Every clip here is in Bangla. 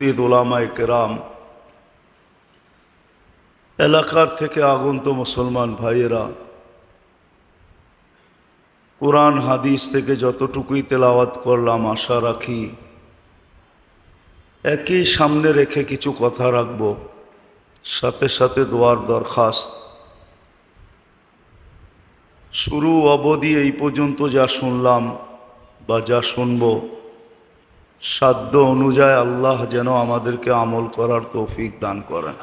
ওলামায় কেরাম। এলাকার থেকে আগন্ত মুসলমান ভাইয়েরা, কোরআন, হাদিস থেকে যতটুকুই তেলাওয়াত করলাম, আশা রাখি একই সামনে রেখে কিছু কথা রাখব। সাথে সাথে দোয়ার দরখাস্ত। শুরু, অবধি এই পর্যন্ত যা শুনলাম বা যা শুনব সাধ্য অনুযায়ী আল্লাহ যেন আমাদেরকে আমল করার তৌফিক দান করেন।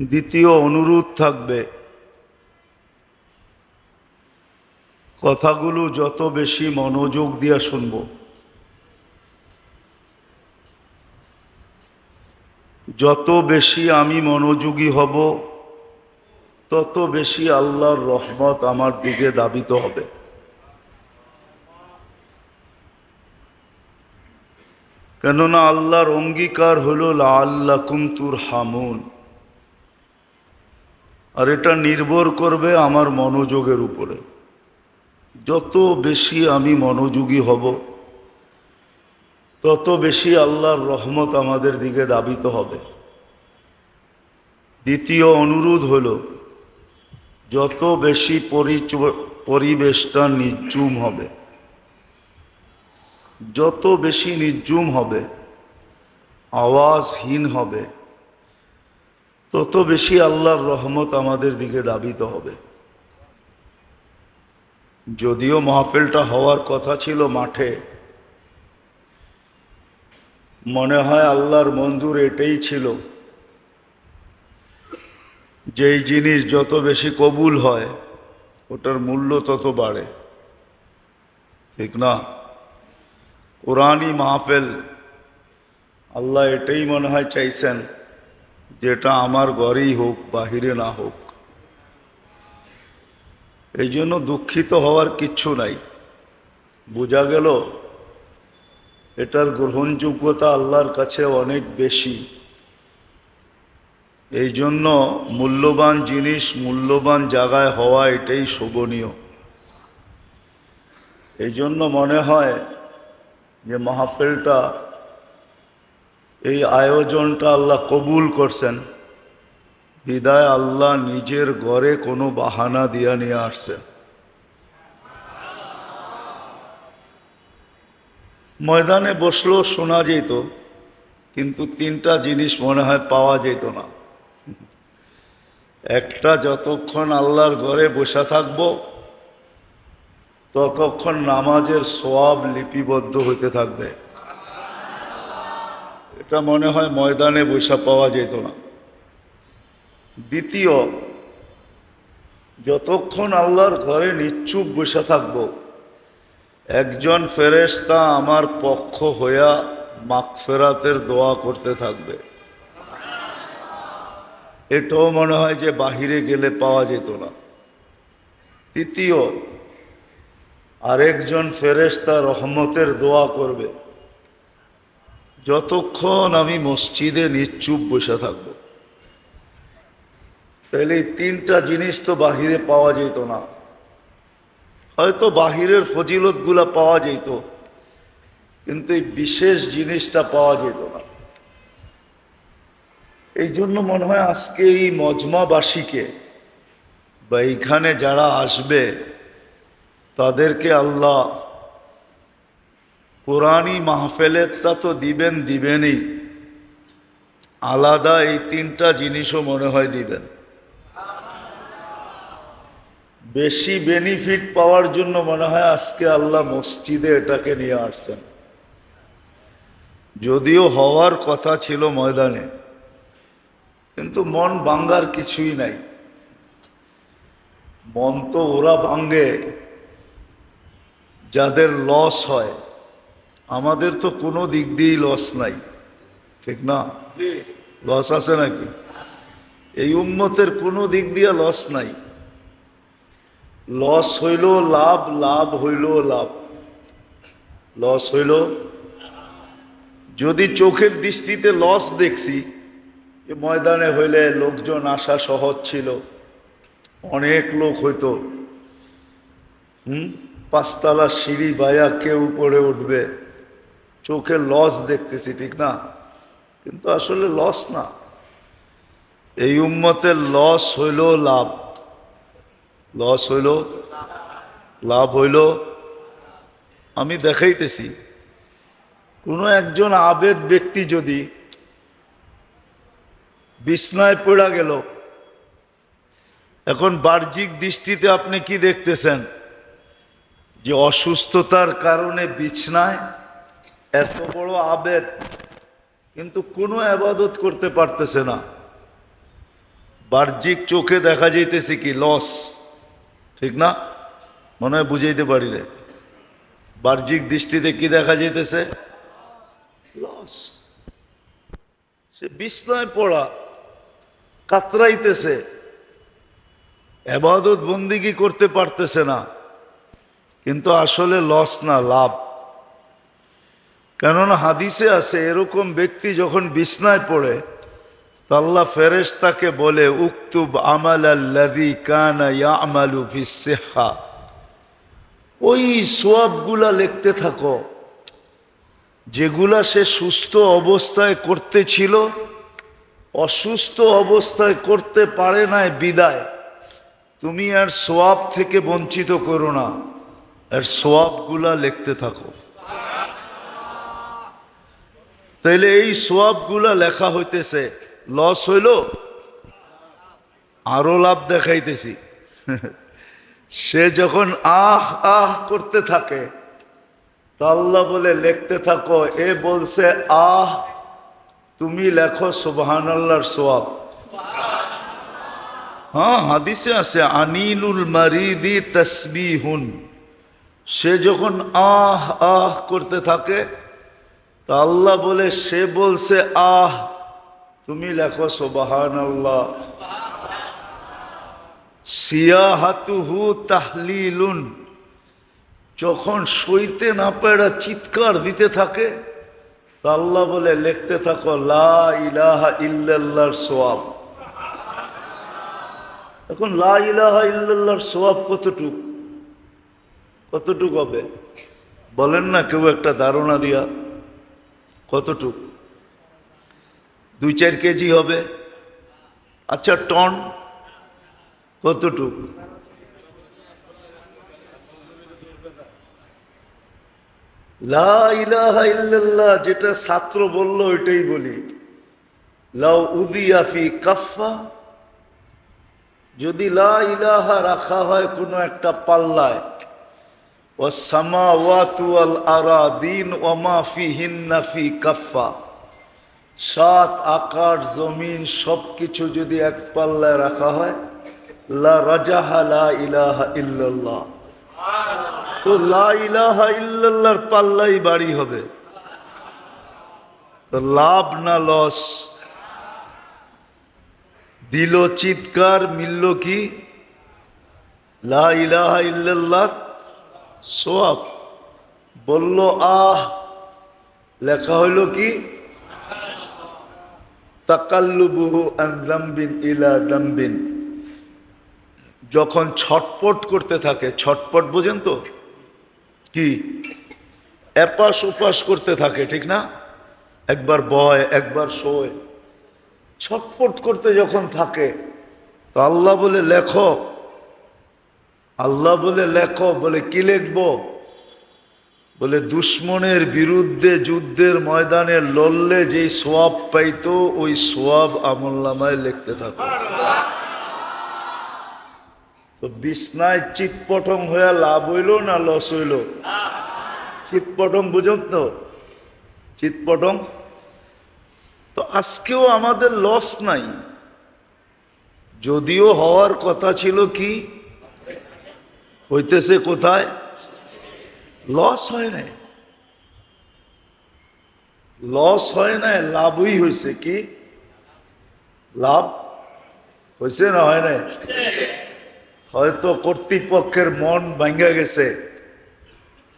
দ্বিতীয় অনুরোধ থাকবে, কথাগুলো যত বেশি মনোযোগ দিয়ে শুনব। যত বেশি আমি মনোযোগী হব, তত বেশি আল্লাহর রহমত আমার দিকে দাবিত হবে। কেননা আল্লাহর অঙ্গীকার হলো আল্লাহ কুন্তুর হামুন আর এটা নির্ভর করবে আমার মনোযোগের উপরে। যত বেশি আমি মনোযোগী হব, তত বেশি আল্লাহর রহমত আমাদের দিকে দাবিত হবে। দ্বিতীয় অনুরোধ হলো, যত বেশি পরিবেশটা নির্জুম হবে যত বেশি নির্জুম হবে, আওয়াজহীন হবে, তত বেশি আল্লাহর রহমত আমাদের দিকে দাবিত হবে। যদিও মাহফিলটা হওয়ার কথা ছিল মাঠে, মনে হয় আল্লাহর মঞ্জুর এটাই ছিল যেই জিনিস যত বেশি কবুল হয়, ওটার মূল্য তত বাড়ে। ঠিক না? কোরআনই মাহফেল। আল্লাহ এটাই মনে হয় চাইছেন যেটা আমার ঘরেই হোক, বাহিরে না হোক। এই জন্য দুঃখিত হওয়ার কিচ্ছু নাই। বোঝা গেল, এটার গ্রহণযোগ্যতা আল্লাহর কাছে অনেক বেশি। এই জন্য মূল্যবান জিনিস মূল্যবান জায়গায় হওয়া এটাই শোভনীয়। এই জন্য মনে হয় যে মাহফিলটা, এই আয়োজনটা আল্লাহ কবুল করছেন। বিদায় আল্লাহ নিজের ঘরে কোনো বাহানা দিয়া নিয়ে আসছেন। ময়দানে বসলেও শোনা যেত, কিন্তু তিনটা জিনিস মনে হয় পাওয়া যেত না। একটা, যতক্ষণ আল্লাহর ঘরে বসে থাকব ততক্ষণ নামাজের সোয়াব লিপিবদ্ধ হতে থাকবে। এটা মনে হয় ময়দানে বসা পাওয়া যেত না। দ্বিতীয়, যতক্ষণ আল্লাহর ঘরে নিশ্চুপ বসে থাকব, একজন ফেরেশতা আমার পক্ষ হইয়া মাগফেরাতের দোয়া করতে থাকবে। এটাও মনে হয় যে বাহিরে গেলে পাওয়া যেত না। তৃতীয় আরেকজন ফেরেশতা রহমতের দোয়া করবে। যতক্ষণ আমি মসজিদে নিশ্চুপ বসে থাকব। তাহলে তিনটা জিনিস তো বাহিরে পাওয়া যেত না। হয়তো বাহিরের ফজিলতগুলা পাওয়া যেত, কিন্তু এই বিশেষ জিনিসটা পাওয়া যেত না। এই জন্য মনে হয় আজকে এই মজমাবাসীকে বা এইখানে যারা আসবে তাদেরকে আল্লাহ কোরআনই মাহফেলেরটা তো দিবেন দিবেনই। আলাদা এই তিনটা জিনিসও মনে হয় দিবেন। বেশি বেনিফিট পাওয়ার জন্য মনে হয় আজকে আল্লাহ মসজিদে এটাকে নিয়ে আসছেন। যদিও হওয়ার কথা ছিল ময়দানে, কিন্তু মন ভাঙ্গার কিছুই নাই। মন তো ওরা ভাঙ্গে। যাদের লস হয় আমাদের তো কোনো দিক দিয়েই লস নাই ঠিক না? লস আছে নাকি? এই উম্মতের কোনো দিক দিয়ে লস নাই। লস হইল লাভ লাভ হইল লাভ। লস হইল যদি চোখের দৃষ্টিতে লস দেখছি ময়দানে হইলে লোকজন আসা সহজ ছিল অনেক লোক হইতো। হুম? পাঁচতলা সিঁড়ি বায়া কেউ উপরে উঠবে। চোখে লস দেখতেছি, ঠিক না? কিন্তু আসলে লস না। এই উম্মতের লস হইল লাভ। লস হইল, লাভ হইল। আমি দেখাইতেছি, কোনো একজন আবেদ ব্যক্তি যদি বিছনায় পড়া গেল, এখন বাহ্যিক দৃষ্টিতে আপনি কি দেখতেছেন? যে অসুস্থতার কারণে বিছনায় এত বড় আবেদ কিন্তু কোনো আবাদত করতে পারতেছে না। বাহ্যিক চোখে দেখা যাইতেছে কি লস ঠিক না? মনে হয় বুঝাইতে পারি রে বাহ্যিক দৃষ্টিতে কি দেখা যাইতেছে? লস সে বিছনায় পড়া, কাতরাইতেছে। এবাদত বন্দিগি করতে পারতেছে না। কিন্তু আসলে লস না, লাভ। কেননা হাদিসে আছে, এরকম ব্যক্তি যখন বিছনায় পড়ে, তো আল্লাহ ফেরেশতাকে বলে, উক্তুব আমাল আল্লাদি কানা ওই সোয়াবগুলা লিখতে থাকো। যেগুলা সে সুস্থ অবস্থায় করতে ছিল, অসুস্থ অবস্থায় করতে পারে নাই বিদায়। তুমি আর সোয়াব থেকে বঞ্চিত করো না। আর সোয়াবগুলা লিখতে থাকো। তাইলে এই সোয়াবগুলা লেখা হইতেছে, লস হইল, আরও লাভ দেখাইতেছি। সে যখন আহ আহ করতে থাকে আল্লাহ বলে, লিখতে থাকো। এ বলছে, আহ, তুমি লেখো সুবহান আল্লাহর সোয়াব। হ্যাঁ হাদিসে আছে, আনিলুল মারিদি তসবিহুন। সে যখন আহ আহ করতে থাকে, তা আল্লাহ বলে, সে বলছে, আহ, তুমি লেখো সোবাহান আল্লাহ সিয়াহাতুহু তাহলিলুন। যখন সইতে না পেরা চিৎকার দিতে থাকে, তা আল্লাহ বলে, লিখতে থাকো, লা ইলাহা ইল্লাল্লাহর সোয়াব। এখন লা ইলাহা ইল্লাল্লাহর সোয়াব কতটুক? কতটুক হবে? বলেন না কেউ একটা ধারণা দিয়া। কতটুক? দুই চার কেজি হবে। আচ্ছা টন কতটুক? ইল্লাল্লাহ, যেটা ছাত্র বলল, ওইটাই বলি। লাউ উদিয়াফি কাফা যদি লা ইলাহা রাখা হয় কোনো একটা পাল্লায় কাফা সাত আকাশ জমিন সব কিছু যদি এক পাল্লায় রাখা হয়, লা লা ইলাহা ইল্লাল্লাহ। তো লা ইলাহা ইল্লাল্লাহর পাল্লাই বাড়ি হবে। লাভ না লস? দিল চিৎকার, মিলল কি? লা ইলাহা ইল্লাল্লাহ সোয়াব বলল, আহ! লেখা হইল কি? তাকাল্লুবুহু আন দাম্বিন ইলা দাম্বিন। যখন ছটপট করতে থাকে, ছটপট বোঝেন তো? কি? এপাশ ওপাশ করতে থাকে, ঠিক না? একবার বয়, একবার শোয়। ছটপট করতে যখন থাকে, তো আল্লাহ বলে, লেখো। আল্লাহ বলে, লেখো। বলে, কি লিখব? বলে, দুশ্মনের বিরুদ্ধে যুদ্ধের ময়দানে লড়লে যেই সোয়াব পাইতো, ওই সোয়াব আমল্লামায় লিখতে থাকো। তো বিছনায় চিৎপটং হয়ে লাভ হইল না লস হইল? চিৎপটং বুঝত তো? চিৎপটং? তো আজকেও আমাদের লস নাই। যদিও হওয়ার কথা ছিল কি? হইতেছে কোথায়? লস হয় নাই? লস হয় নাই? লাভই হয়েছে কি? লাভ হয়েছে না হয় নাই? হয়তো কর্তৃপক্ষের মন ভাঙ্গা গেছে।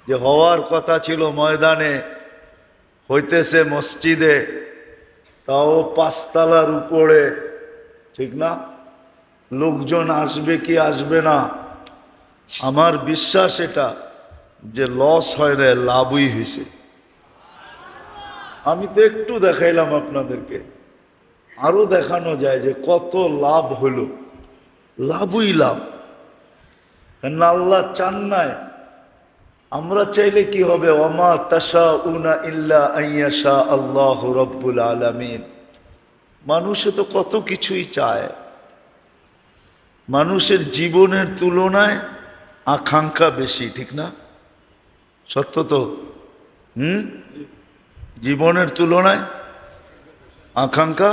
যে হওয়ার কথা ছিল ময়দানে, হইতেছে মসজিদে, তাও পাঁচতলার উপরে, ঠিক না? লোকজন আসবে কি আসবে না? আমার বিশ্বাস এটা যে লস হয় না, লাভই হয়েছে। আমি তো একটু দেখাইলাম আপনাদেরকে। আরও দেখানো যায় যে কত লাভ হলো। লাভই লাভ। কেন আল্লাহ চান নাই। আমরা চাইলে কি হবে? ওমা তাসা উনা ইল্লা আইয়াশা আল্লাহ রব্বুল আলামিন। মানুষে তো কত কিছুই চায়। মানুষের জীবনের তুলনায় আকাঙ্ক্ষা বেশি, ঠিক না? সত্য তো? হুম? জীবনের তুলনায় আকাঙ্ক্ষা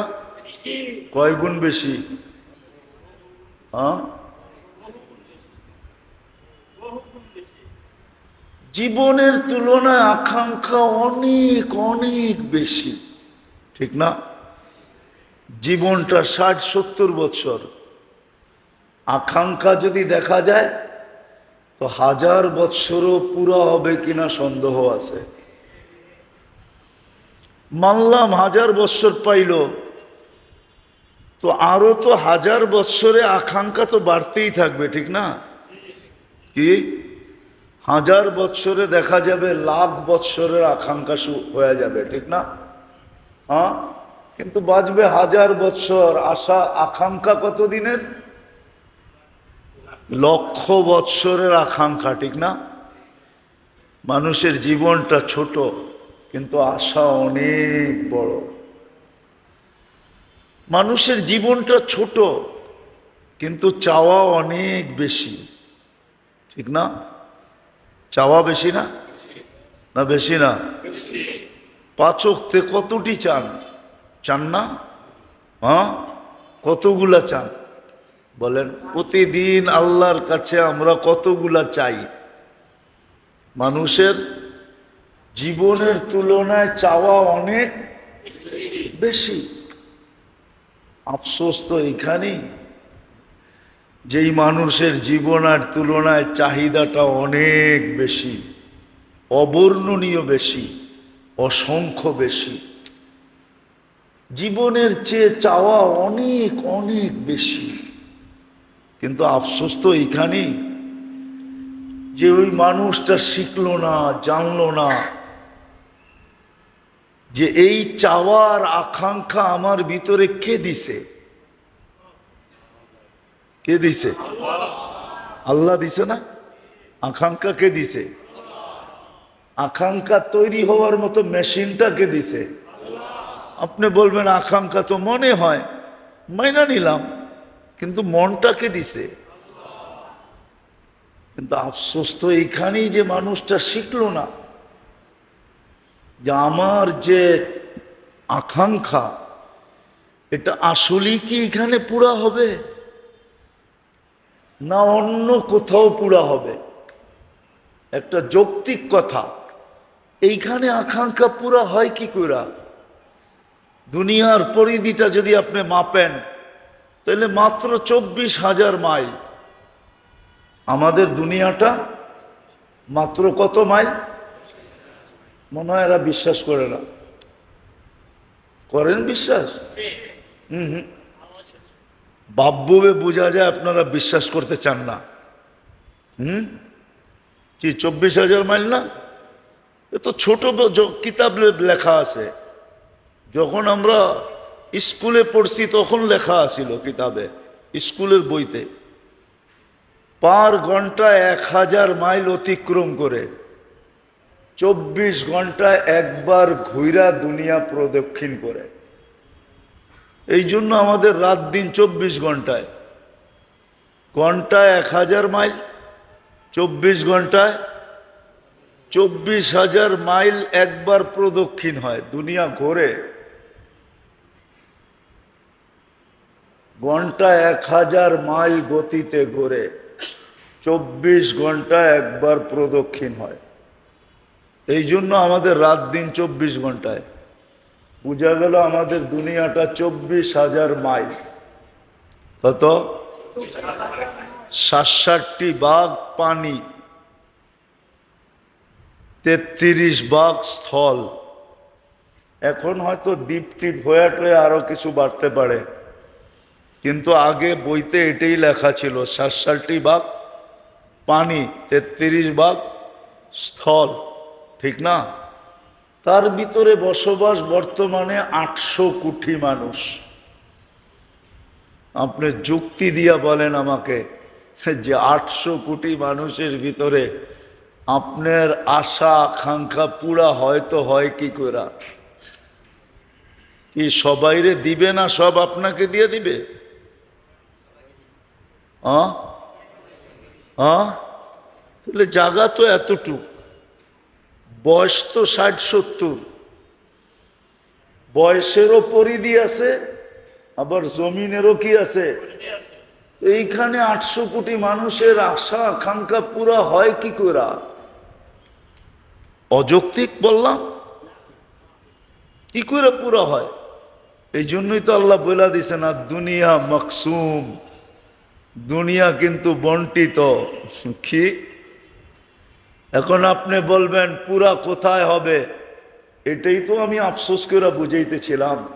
কয় গুণ বেশি? জীবনের তুলনায় আকাঙ্ক্ষা অনেক অনেক বেশি, ঠিক না? জীবনটা ষাট, সত্তর বছর। আকাঙ্ক্ষা যদি দেখা যায় তো হাজার বৎসরও পুরো হবে কিনা সন্দেহ আছে। মানলাম হাজার বৎসর পাইল, তো আরও তো হাজার বৎসরে আকাঙ্ক্ষা তো বাড়তেই থাকবে, ঠিক না? কি? হাজার বৎসরে দেখা যাবে লাখ বৎসরের আকাঙ্ক্ষা হয়ে যাবে, ঠিক না? হ্যাঁ কিন্তু বাঁচবে হাজার বৎসর আশা আকাঙ্ক্ষা কত দিনের লক্ষ বৎসরের আকাঙ্ক্ষা, ঠিক না? মানুষের জীবনটা ছোট, কিন্তু আশা অনেক বড়। মানুষের জীবনটা ছোট, কিন্তু চাওয়া অনেক বেশি, ঠিক না? চাওয়া বেশি না? না বেশি না? পাচকতে কতটি চান? চান না? হ্যাঁ? কতগুলা চান? বলেন, প্রতিদিন আল্লাহর কাছে আমরা কতগুলা চাই? মানুষের জীবনের তুলনায় চাওয়া অনেক বেশি। আফসোস তো এখানেই যেই মানুষের জীবনের তুলনায় চাহিদাটা অনেক বেশি, অবর্ণনীয় বেশি, অসংখ্য বেশি। জীবনের চেয়ে চাওয়া অনেক অনেক বেশি। কিন্তু আফসোস তো এখানেই যে ওই মানুষটা শিখলো না, জানলো না যে এই চাওয়ার আকাঙ্ক্ষা আমার ভিতরে কে দিছে? কে দিছে? আল্লাহ দিছে না? আকাঙ্ক্ষা কে দিছে? আকাঙ্ক্ষা তৈরি হওয়ার মতো মেশিনটা কে দিছে? আপনি বলবেন, আকাঙ্ক্ষা তো মনে হয়, মাইনা নিলাম। কিন্তু মনটাকে দিছে। কিন্তু আফসোস তো এইখানেই যে মানুষটা শিখলো না। যে আমার যে আকাঙ্ক্ষা, এটা আসলেই কি এখানে পুরা হবে? না অন্য কোথাও পুরা হবে? একটা যৌক্তিক কথা, এইখানে আকাঙ্ক্ষা পুরা হয় কি করে দুনিয়ার পরিধিটা যদি আপনি মাপেন তাহলে মাত্র চব্বিশ হাজার মাইল। আমাদের দুনিয়াটা মাত্র কত মাইল? মনে হয় এরা বিশ্বাস করে না। করেন বিশ্বাস? হুম হুম। বাব্যবে বোঝা যায় আপনারা বিশ্বাস করতে চান না। হুম? কি চব্বিশ হাজার মাইল না? এ তো ছোট কিতাব লেখা আছে। যখন আমরা স্কুলে পড়ছি তখন লেখা আছিল কিতাবে, স্কুলের বইতে। পার ঘন্টায় এক হাজার মাইল অতিক্রম করে, চব্বিশ ঘন্টায় একবার ঘুইরা দুনিয়া প্রদক্ষিণ করে। এই জন্য আমাদের রাত দিন চব্বিশ ঘন্টায়। ঘন্টায় এক হাজার মাইল, চব্বিশ ঘন্টায় চব্বিশ হাজার মাইল একবার প্রদক্ষিণ হয়, দুনিয়া ঘোরে। ঘণ্টা এক হাজার মাইল গতিতে ঘোরে চব্বিশ ঘণ্টা একবার প্রদক্ষিণ হয়। এই জন্য আমাদের রাত দিন চব্বিশ ঘন্টায়। বোঝা গেল আমাদের দুনিয়াটা চব্বিশ হাজার মাইল। কত? ষাট ষাটটি বাঘ পানি, তেত্রিশ বাঘ স্থল। এখন হয়তো দ্বীপ টিপ হয়ে টয়ে আরও কিছু বাড়তে পারে। কিন্তু আগে বইতে এটাই লেখা ছিল ষাট ষাটটি বাঘ পানি, তেত্রিশ বাঘ স্থল, ঠিক না? তার ভিতরে বসবাস বর্তমানে আটশো কোটি মানুষ। আপনি যুক্তি দিয়া বলেন আমাকে যে আটশো কোটি মানুষের ভিতরে আপনার আশা, আকাঙ্ক্ষা পুরা হয়তো হয় কি করে কি সবাইরে দিবে না সব আপনাকে দিয়ে দিবে? তাহলে জাগা তো এতটুক। বয়স তো ষাট, সত্তর। বয়সেরও পরিধি আছে, আবার জমিনেরও কি আছে? এইখানে আটশো কোটি মানুষের আশা, আকাঙ্ক্ষা পুরা হয় কি করে অযৌক্তিক বললাম? কি করে পুরা হয়? এই জন্যই তো আল্লাহ বলে দিছে না দুনিয়া মকসুম। দুনিয়া কিন্তু বন্টিত। কি? এখন আপনি বলবেন, পুরা কোথায় হবে? এটাই তো আমি আফসোস করে বুঝাইতেছিলাম।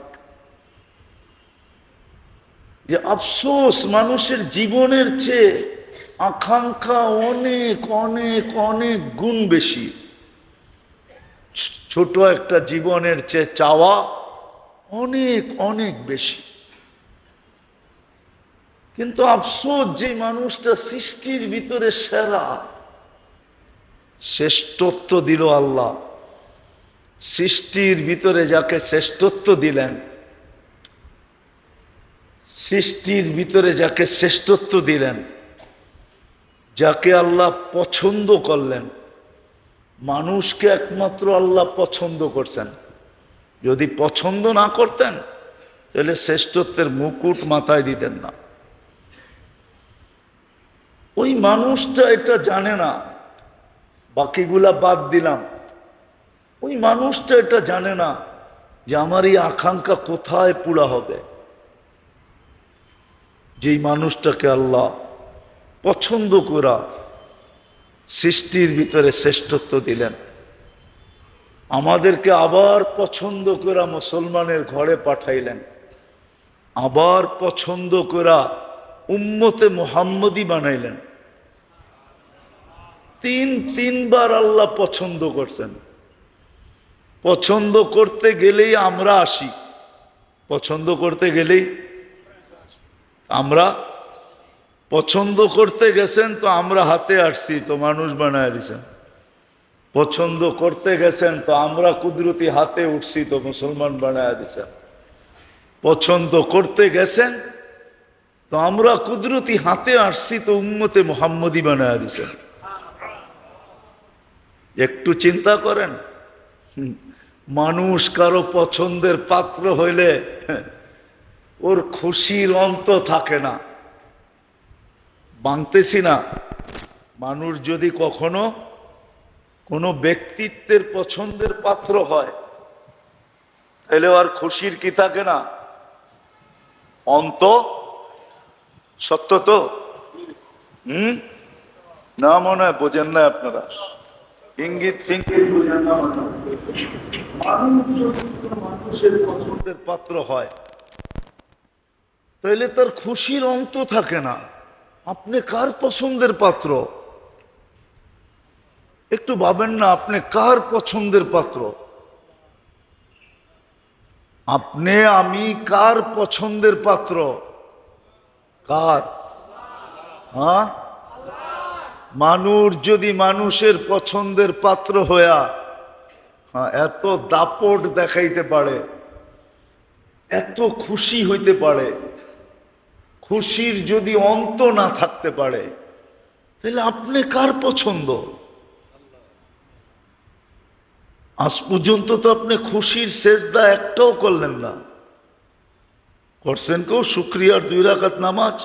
যে আফসোস মানুষের জীবনের চেয়ে আকাঙ্ক্ষা অনেক অনেক অনেক গুণ বেশি। ছোট একটা জীবনের চেয়ে চাওয়া অনেক অনেক বেশি। কিন্তু আফসোস, যে মানুষটা সৃষ্টির ভিতরে সেরা। শ্রেষ্ঠত্ব দিল আল্লাহ। সৃষ্টির ভিতরে যাকে শ্রেষ্ঠত্ব দিলেন, সৃষ্টির ভিতরে যাকে শ্রেষ্ঠত্ব দিলেন, যাকে আল্লাহ পছন্দ করলেন, মানুষকে একমাত্র আল্লাহ পছন্দ করছেন। যদি পছন্দ না করতেন, তাহলে শ্রেষ্ঠত্বের মুকুট মাথায় দিতেন না। ওই মানুষটা এটা জানে না। বাকিগুলা বাদ দিলাম। ওই মানুষটা এটা জানে না যে আমার এই আকাঙ্ক্ষা কোথায় পুরা হবে। যেই মানুষটাকে আল্লাহ পছন্দ করা সৃষ্টির ভিতরে শ্রেষ্ঠত্ব দিলেন। আমাদেরকে আবার পছন্দ করা মুসলমানের ঘরে পাঠাইলেন। আবার পছন্দ করা উম্মতে মোহাম্মদী বানাইলেন। তিন, তিনবার আল্লাহ পছন্দ করছেন। পছন্দ করতে গেলেই আমরা আসি। পছন্দ করতে গেলেই আমরা। পছন্দ করতে গেছেন তো আমরা হাতে আসছি, তো মানুষ বানায় দিছেন। পছন্দ করতে গেছেন তো আমরা কুদরতি হাতে উঠছি, তো মুসলমান বানায় দিছেন। পছন্দ করতে গেছেন তো আমরা কুদরতি হাতে আসছি তো উম্মতে মোহাম্মদী বানায় দিছেন একটু চিন্তা করেন মানুষ কারও পছন্দের পাত্র হইলে ওর খুশির অন্ত থাকে না। বাংতেছি না। মানুষ যদি কখনো কোনো ব্যক্তিত্বের পছন্দের পাত্র হয় তাহলে আর খুশির কি থাকে না? অন্ত সত্য তো? হম? না মনে হয় বোঝেন না আপনারা। ইঙ্গিত মানুষের পছন্দের পাত্র হয়। তাইলে তার খুশির অন্ত থাকে না। আপনি কার পছন্দের পাত্র? একটু ভাবেন না, আপনি কার পছন্দের পাত্র? আপনি, আমি কার পছন্দের পাত্র? কার? হ্যাঁ মানুষ যদি মানুষের পছন্দের পাত্র হইয়া হ্যাঁ এত দাপট দেখাইতে পারে, এত খুশি হইতে পারে, খুশির যদি অন্ত না থাকতে পারে, তাহলে আপনি কার পছন্দ? আজ পর্যন্ত তো আপনি খুশির শেষদা একটাও করলেন না। করছেন কেউ শুক্রিয়ার দুই রাকাত নামাজ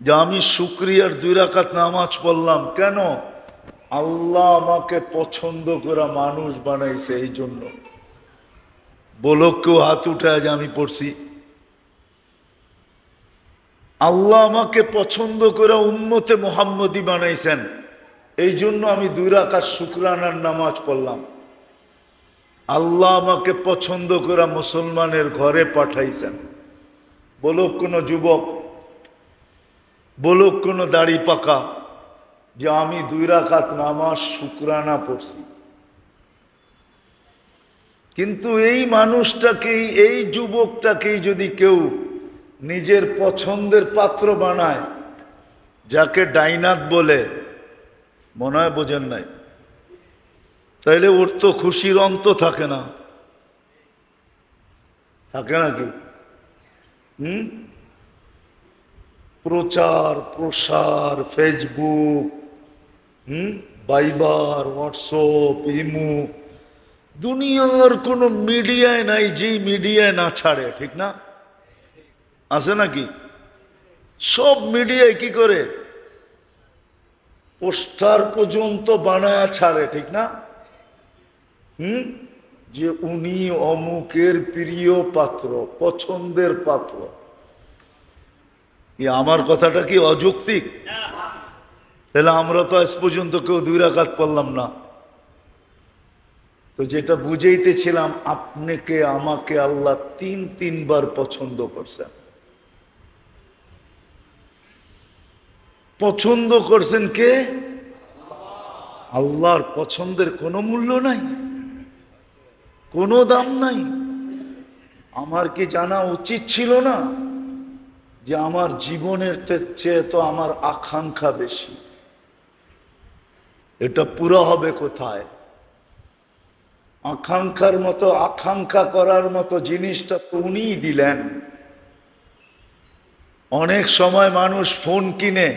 যে আমি শুক্রিয়ার দুই রাকাত নামাজ পড়লাম কেন আল্লাহ আমাকে পছন্দ করা মানুষ বানাইছে এই জন্য বলো কেউ হাত উঠায় যে আমি পড়ছি আল্লাহ আমাকে পছন্দ করে উম্মতে মোহাম্মদী বানাইছেন এই জন্য আমি দুই রাকাত শুক্রানার নামাজ পড়লাম আল্লাহ আমাকে পছন্দ করা মুসলমানের ঘরে পাঠাইছেন। বলুক কোনো যুবক, বলুক কোনো দাড়ি পাকা, যে আমি দুই রাখাত নামাজ শুক্রানা পড়ছি। কিন্তু এই মানুষটাকেই, এই যুবকটাকেই যদি কেউ নিজের পছন্দের পাত্র বানায়, যাকে ডাইনাত বলে, মনে হয় বোঝেন নাই। তাইলে ওর তো খুশির অন্ত থাকে না। থাকে নাকি হুম? প্রচার, প্রসার, ফেসবুক, হুম? বাইবার, হোয়াটসঅ্যাপ, ইমু, দুনিয়ার কোনো মিডিয়ায় নাই যেই মিডিয়ায় না ছাড়ে, ঠিক না? আছে নাকি সব মিডিয়ায় কি করে? পোস্টার পর্যন্ত বানায় ছাড়ে, ঠিক না? যে উনি অমুকের প্রিয় পাত্র, পছন্দের পাত্র। আমার কথাটা কি অযৌক্তিক? তাহলে আমরা তো আজ পর্যন্ত কেউ দুই রাখাত পড়লাম না। তো যেটা বুঝাইতেছিলাম, আপনাকে, আমাকে আল্লাহ তিন, তিনবার পছন্দ করছেন। পছন্দ করছেন কে? আল্লাহর পছন্দের কোনো মূল্য নাই। কোনো দাম নাই। আমার কি জানা উচিত ছিল না যে আমার জীবনের চেয়ে তো আমার আকাঙ্ক্ষা বেশি? এটা পুরো হবে কোথায়? আকাঙ্ক্ষার মতো আকাঙ্ক্ষা করার মতো জিনিসটা তো উনিই দিলেন। অনেক সময় মানুষ ফোন কিনে,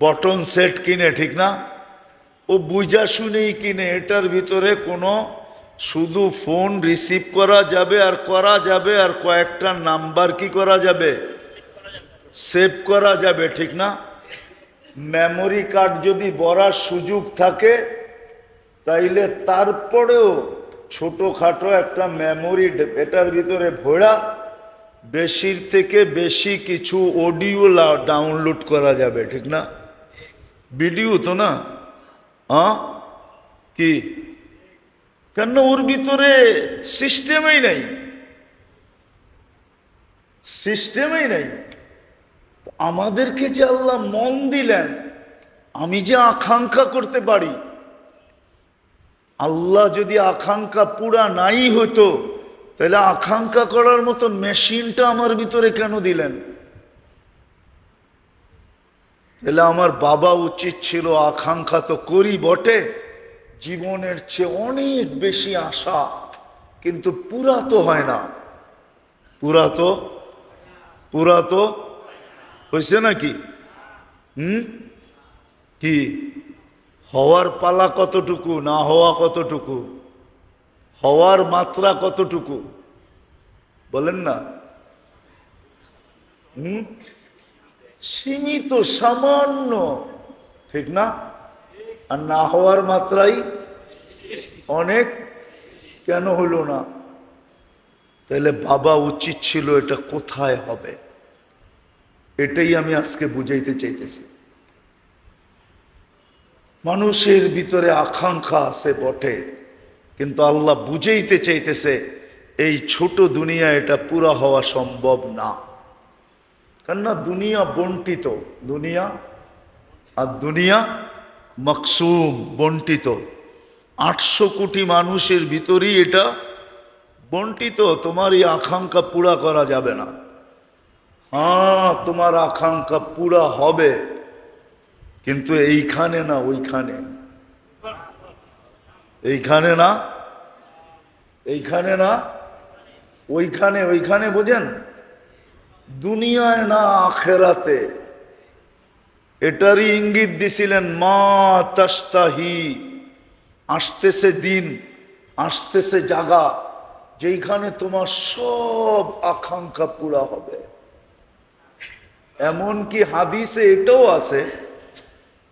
বটন সেট কিনে, ঠিক না? ও বুঝা শুনেই কিনে, এটার ভিতরে কোনো শুধু ফোন রিসিভ করা যাবে আর করা যাবে আর কয়েকটা নাম্বার কি করা যাবে? সেভ করা যাবে, ঠিক না? মেমোরি কার্ড যদি বড়ার সুযোগ থাকে, তাইলে তারপরেও ছোটোখাটো একটা মেমোরি এটার ভিতরে ভোড়া বেশির থেকে বেশি কিছু অডিও ডাউনলোড করা যাবে, ঠিক না? ভিডিও তো না? কি? কেন ওর ভিতরে সিস্টেমই নাই। সিস্টেমই নাই। আমাদেরকে যে আল্লাহ মন দিলেন, আমি যে আকাঙ্ক্ষা করতে পারি, আল্লাহ যদি আকাঙ্ক্ষা পুরা নাই হতো তাহলে আকাঙ্ক্ষা করার মতো মেশিনটা আমার ভিতরে কেন দিলেন? তাহলে আমার বাবা উচিত ছিল আকাঙ্ক্ষা তো করি বটে। জীবনের চেয়ে অনেক বেশি আশা, কিন্তু পুরা তো হয় না। পুরা তো পুরা তো হয়েছে নাকি? হুম? কি? হওয়ার পালা কতটুকু, না হওয়া কতটুকু? হওয়ার মাত্রা কতটুকু? বলেন না। হুম? সীমিত, সামান্য, ঠিক না? আর না হওয়ার মাত্রাই অনেক কেন হলো না? তাহলে বাবা উচিত ছিল এটা কোথায় হবে? এটাই আমি আজকে বুঝাইতে চাইতেছি। মানুষের ভিতরে আকাঙ্ক্ষা আছে বটে, কিন্তু আল্লাহ বুঝাইতে চাইতেছে এই ছোট দুনিয়া এটা পুরা হওয়া সম্ভব না। কেননা দুনিয়া বন্টিত, দুনিয়া আর দুনিয়া মকসুম বন্টিত আটশো কোটি মানুষের ভিতরেই এটা বন্টিত তোমার এই আকাঙ্ক্ষা পুরা করা যাবে না। হ্যাঁ তোমার আকাঙ্ক্ষা পুরা হবে। কিন্তু এইখানে না, ওইখানে। এইখানে না এইখানে না, ওইখানে ওইখানে বোঝেন? দুনিয়ায় না, আখেরাতে। এটারই ইঙ্গিত দিছিলেন, মা তাস্তাহি, আসতেছে দিন, আসতেছে জাগা, যেইখানে তোমার সব আকাঙ্ক্ষা পুরা হবে। এমনকি হাদিসে এটাও আছে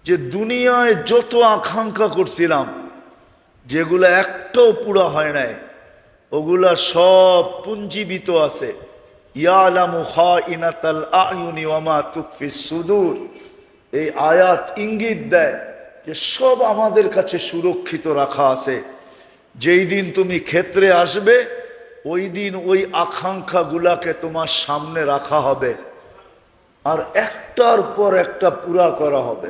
যে দুনিয়ায় যত আকাঙ্ক্ষা করছিলাম, যেগুলো একটাও পুরা হয় নাই, ওগুলা সব পুঞ্জীবিত আছে। ইয়ালামু খাইনাতাল আয়ুনি ওয়ামা তুকফিস সুদূর। এই আয়াত ইঙ্গিত দেয় যে সব আমাদের কাছে সুরক্ষিত রাখা আছে। যেই দিন তুমি ক্ষেত্রে আসবে, ওই দিন ওই আকাঙ্ক্ষাগুলাকে তোমার সামনে রাখা হবে। আর একটার পর একটা পুরা করা হবে।